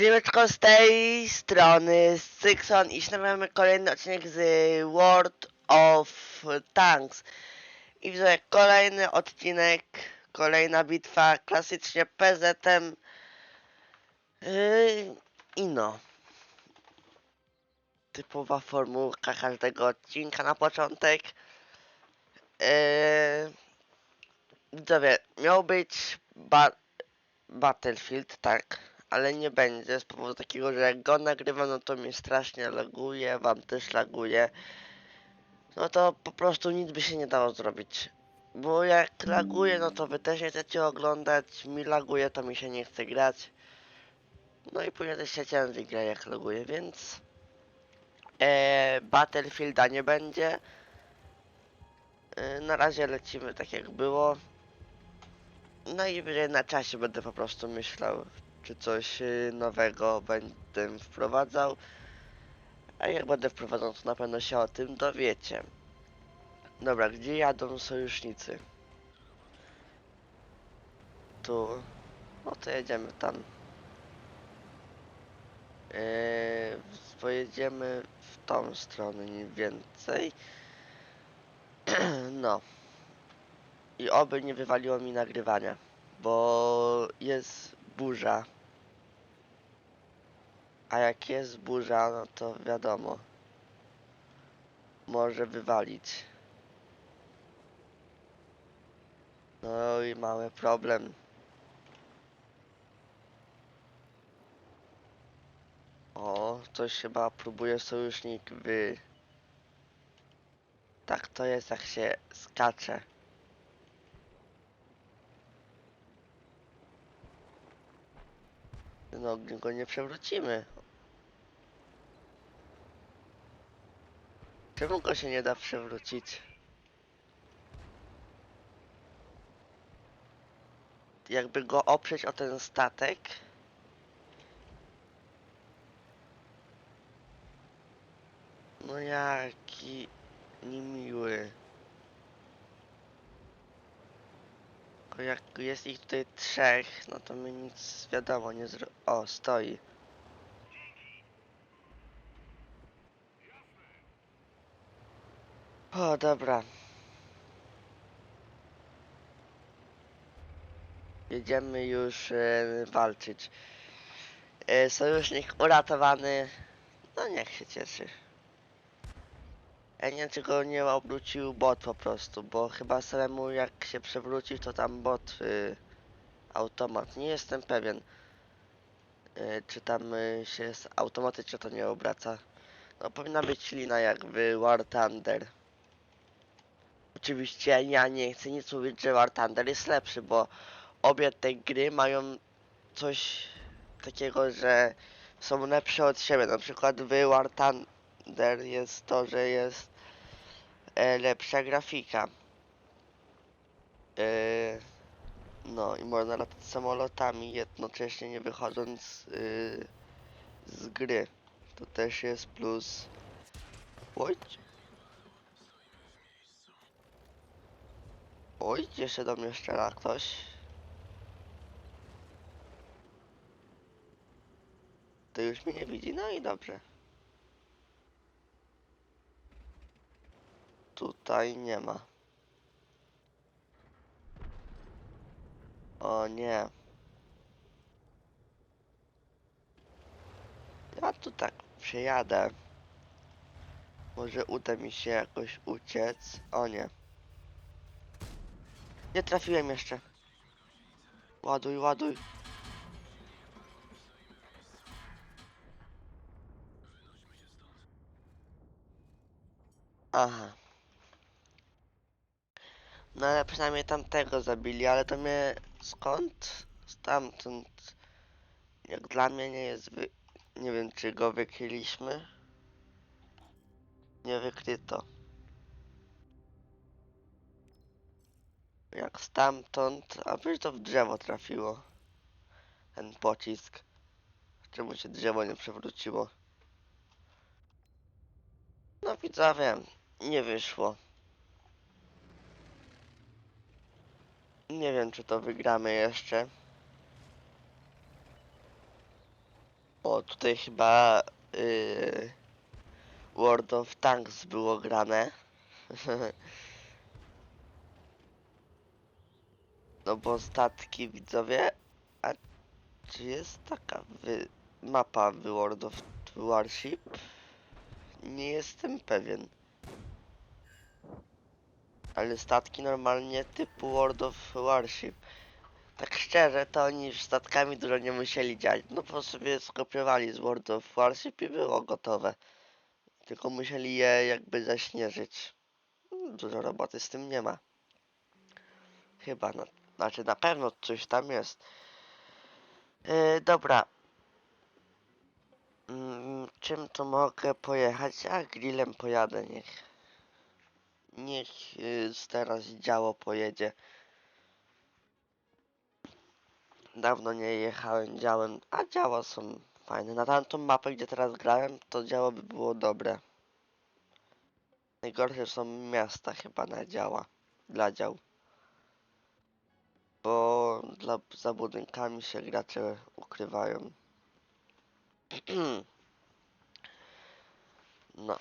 Dzieweczko z tej strony, Sykson i nagramy kolejny odcinek z World of Tanks. I widzę kolejny odcinek, kolejna bitwa, klasycznie PZ-em. Yy, I no. Typowa formułka każdego odcinka na początek. Yy, widzowie, miał być ba Battlefield, tak ale nie będzie z powodu takiego, że jak go nagrywam, no to mnie strasznie laguje, wam też laguje. No to po prostu nic by się nie dało zrobić. Bo jak laguje, no to wy też nie chcecie oglądać, mi laguje, to mi się nie chce grać. No i później też się ciężej gra jak laguje, więc... E, Battlefielda nie będzie. E, na razie lecimy tak jak było. No i na czasie będę po prostu myślał, czy coś y, nowego będę wprowadzał. A jak będę wprowadzał, to na pewno się o tym dowiecie. Dobra, gdzie jadą sojusznicy? Tu. No to jedziemy tam. Yy, pojedziemy w tą stronę mniej więcej. no. I oby nie wywaliło mi nagrywania, bo jest burza. A jak jest burza, no to wiadomo. Może wywalić. No i mamy problem. O, coś chyba próbuje sojusznik wy... Tak to jest jak się skacze. No, go nie przewrócimy. Czemu go się nie da przewrócić? Jakby go oprzeć o ten statek. No jaki niemiły. Jak jest ich tutaj trzech, no to my nic wiadomo nie zro... O, stoi. O, dobra. Jedziemy już e, walczyć. E, sojusznik uratowany. No niech się cieszy. Ja nie wiem, czy go nie obrócił bot po prostu, bo chyba samemu jak się przewróci, to tam bot y, automat. Nie jestem pewien, y, czy tam y, się automatycznie to nie obraca. No powinna być lina jak w War Thunder. Oczywiście ja nie chcę nic mówić, że War Thunder jest lepszy, bo obie te gry mają coś takiego, że są lepsze od siebie. Na przykład w War Thunder jest to, że jest e, lepsza grafika. E, no i można latać samolotami jednocześnie nie wychodząc y, z gry. To też jest plus. Oj. Oj, jeszcze do mnie strzela ktoś. To już mnie nie widzi, no i dobrze. Tutaj nie ma. O nie. Ja tu tak przejadę. Może uda mi się jakoś uciec. O nie. Nie trafiłem jeszcze. Ładuj, ładuj. Aha. No ale przynajmniej tamtego zabili, ale to mnie skąd? Stamtąd. Jak dla mnie nie jest wy... Nie wiem czy go wykryliśmy. Nie wykryto. Jak stamtąd, a wiesz to w drzewo trafiło. Ten pocisk. Czemu się drzewo nie przewróciło? No widzowie, nie wyszło. Nie wiem, czy to wygramy jeszcze. O, tutaj chyba yy, World of Tanks było grane. no bo statki widzowie, a czy jest taka wy, mapa w World of Warship? Nie jestem pewien. Ale statki normalnie typu World of Warship. Tak szczerze, to oni statkami dużo nie musieli działać. No po sobie skopiowali z World of Warship i było gotowe. Tylko musieli je jakby zaśnieżyć. Dużo roboty z tym nie ma. Chyba, no, znaczy na pewno coś tam jest. Yy, dobra. Mm, czym tu mogę pojechać? A grillem pojadę, niech. Niech yy, teraz działo pojedzie. Dawno nie jechałem działem, a działa są fajne. Na tamtą mapę, gdzie teraz grałem, to działo by było dobre. Najgorsze są miasta chyba na działa, dla dział. Bo dla, za budynkami się gracze ukrywają. no.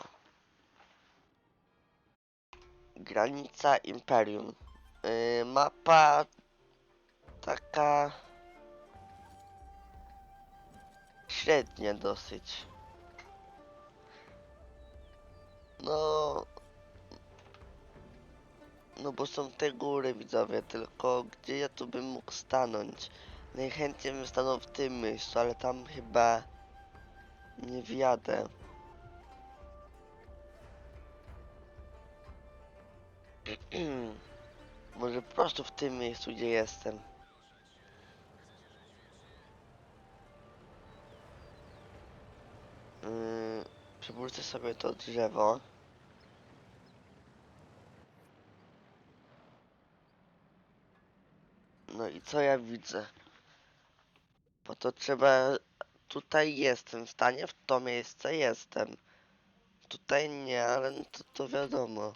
Granica Imperium. Yy, mapa taka średnia dosyć. No, no bo są te góry widzowie, tylko gdzie ja tu bym mógł stanąć? Najchętniej bym stanął w tym miejscu, ale tam chyba nie wjadę. Może po prostu w tym miejscu, gdzie jestem. Yy, sobie to drzewo. No co ja widzę? Bo to trzeba... Tutaj jestem w stanie, w to miejsce jestem. Tutaj nie, ale no to, to wiadomo.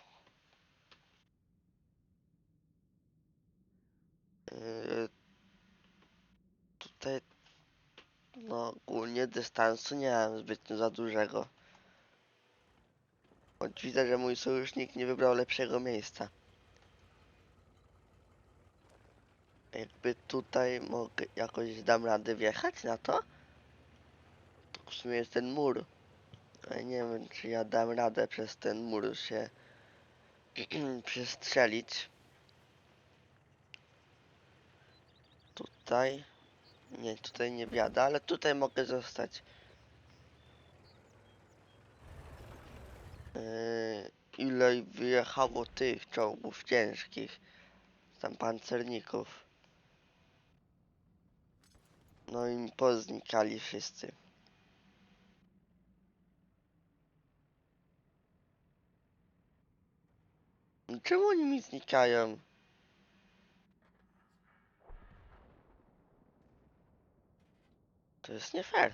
Yy, tutaj no ogólnie dystansu nie mam zbytnio za dużego. Choć widzę, że mój sojusznik nie wybrał lepszego miejsca. Jakby tutaj mogę jakoś dam radę wjechać na to? To w sumie jest ten mur. Ale nie wiem czy ja dam radę przez ten mur się przestrzelić. Tutaj. Nie, tutaj nie wiada, ale tutaj mogę zostać. Yy, ile wyjechało tych czołgów ciężkich, tam pancerników. No i poznikali wszyscy. No Czemu oni mi znikają? To jest nie fair.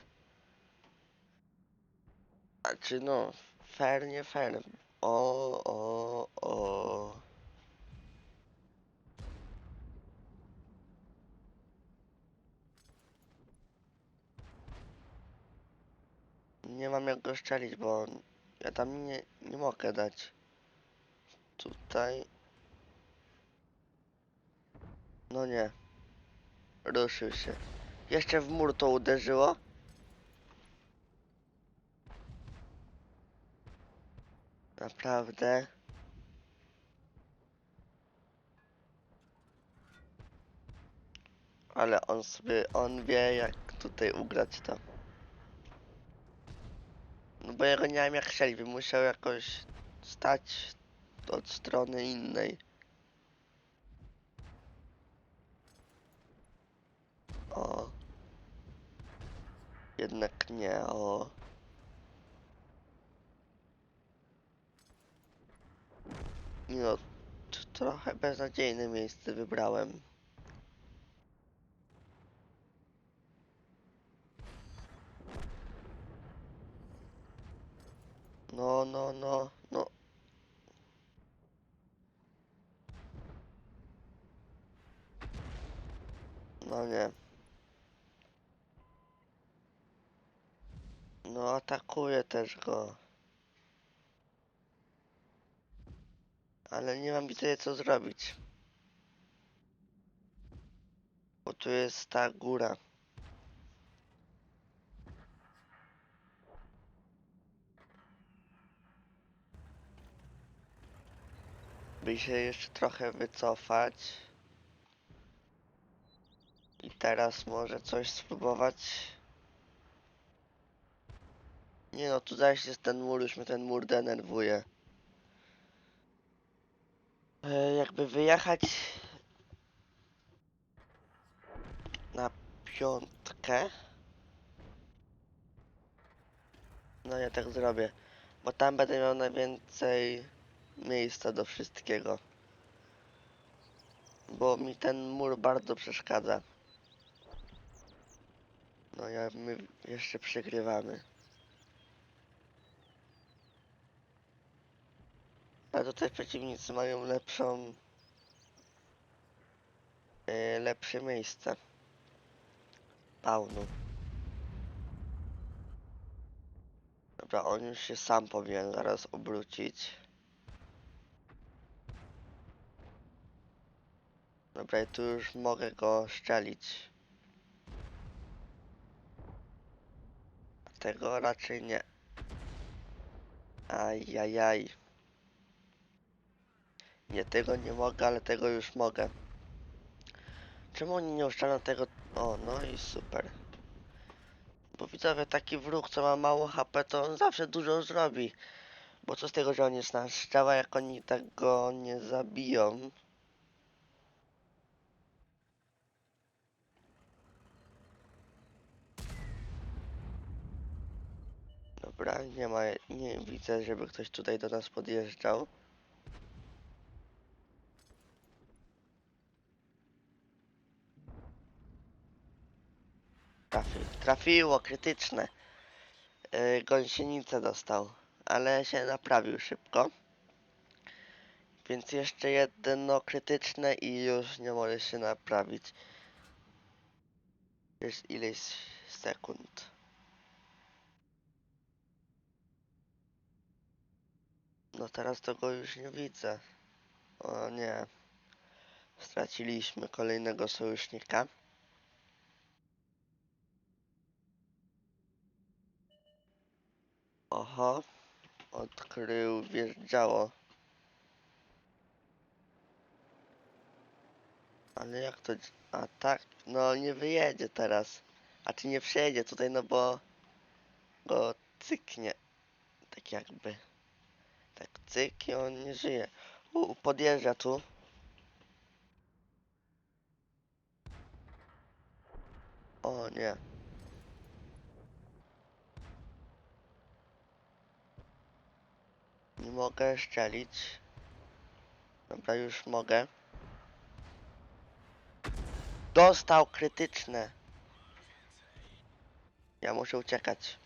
A czy no, fair, nie fair. O, o, o. Nie mam jak go szczelić, bo ja tam nie, nie mogę dać. Tutaj. No nie. Ruszył się. Jeszcze w mur to uderzyło. Naprawdę. Ale on sobie, on wie jak tutaj ugrać to. No bo ja go nie wiem jak strzelić, bym musiał jakoś stać od strony innej. O. Jednak nie, o. No, t- trochę beznadziejne miejsce wybrałem. No, no, no, no. No nie. No atakuję też go. Ale nie mam widzę co zrobić. Bo tu jest ta góra. By się jeszcze trochę wycofać. I teraz może coś spróbować. Nie no, tu zaś jest ten mur, już mnie ten mur denerwuje. E, jakby wyjechać na piątkę. No ja tak zrobię, bo tam będę miał najwięcej miejsca do wszystkiego. Bo mi ten mur bardzo przeszkadza. No ja my jeszcze przegrywamy. A tutaj przeciwnicy mają lepszą e, lepsze miejsce. Spawnu. Dobra, on już się sam powinien zaraz obrócić. Dobra, i tu już mogę go szczelić. Tego raczej nie. Ajajaj. Nie, tego nie mogę, ale tego już mogę. Czemu oni nie uszczelnią tego? O, no i super. Bo widzowie, taki wróg, co ma mało HP, to on zawsze dużo zrobi. Bo co z tego, że on jest na strzała, jak oni tak go nie zabiją. Dobra, nie ma, nie widzę, żeby ktoś tutaj do nas podjeżdżał. Trafi, trafiło, krytyczne. Yy, gąsienicę dostał, ale się naprawił szybko. Więc jeszcze jedno krytyczne i już nie może się naprawić. Jest ileś sekund. No teraz to go już nie widzę. O nie. Straciliśmy kolejnego sojusznika. Oho. Odkrył wjeżdżało. Ale jak to... A tak? No nie wyjedzie teraz. A czy nie przejedzie tutaj, no bo... Go cyknie. Tak jakby. Tak cyk i on nie żyje. U, podjeżdża tu. O nie. Nie mogę szczelić. Dobra, już mogę. Dostał krytyczne. Ja muszę uciekać.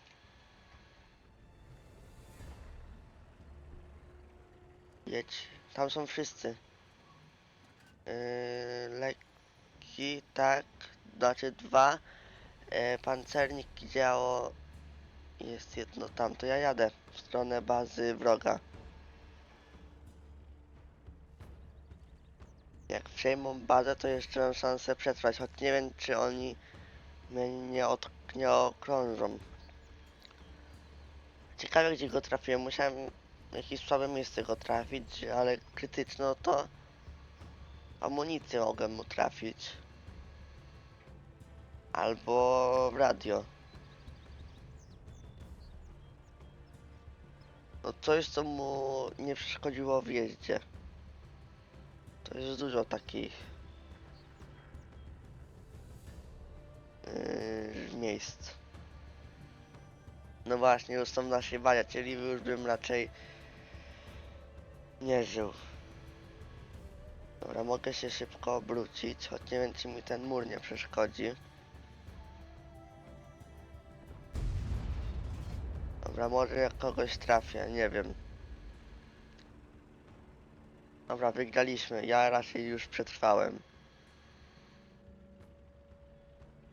Jedź. Tam są wszyscy. Yy, lekki, tak. Znaczy dwa. Yy, pancernik działo. Jest jedno tam. To ja jadę w stronę bazy wroga. Jak przejmą bazę, to jeszcze mam szansę przetrwać, choć nie wiem, czy oni mnie nie, od, nie okrążą. Ciekawe, gdzie go trafiłem. Musiałem jakieś słabe miejsce go trafić, ale krytyczne, no to amunicję mogłem mu trafić. Albo radio. No coś, co mu nie przeszkodziło w jeździe. To jest dużo takich yy, miejsc. No właśnie, już są nasi wariacieli, już bym raczej nie żył. Dobra, mogę się szybko obrócić, choć nie wiem, czy mi ten mur nie przeszkodzi. Dobra, może jak kogoś trafię, nie wiem. Dobra, wygraliśmy. Ja raczej już przetrwałem.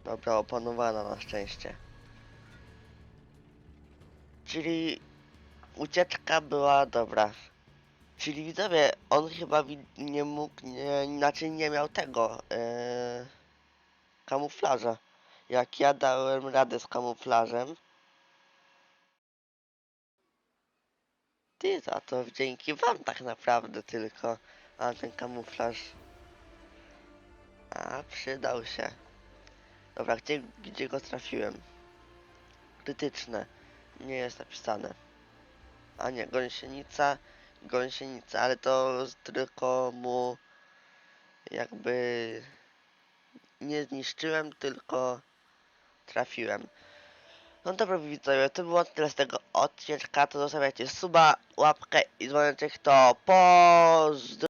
Dobra, opanowana na szczęście. Czyli ucieczka była dobra. Czyli widzowie, on chyba nie mógł, nie, inaczej nie miał tego yy, kamuflaża. Jak ja dałem radę z kamuflażem. Ty za to dzięki wam tak naprawdę tylko. A ten kamuflaż. A przydał się. Dobra, gdzie, gdzie go trafiłem? Krytyczne. Nie jest napisane. A nie, gąsienica. Gąsienica, ale to tylko mu jakby nie zniszczyłem, tylko trafiłem. No dobra widzowie, to było tyle z tego odcinka, to zostawiajcie suba, łapkę i dzwoneczek, to pozdro...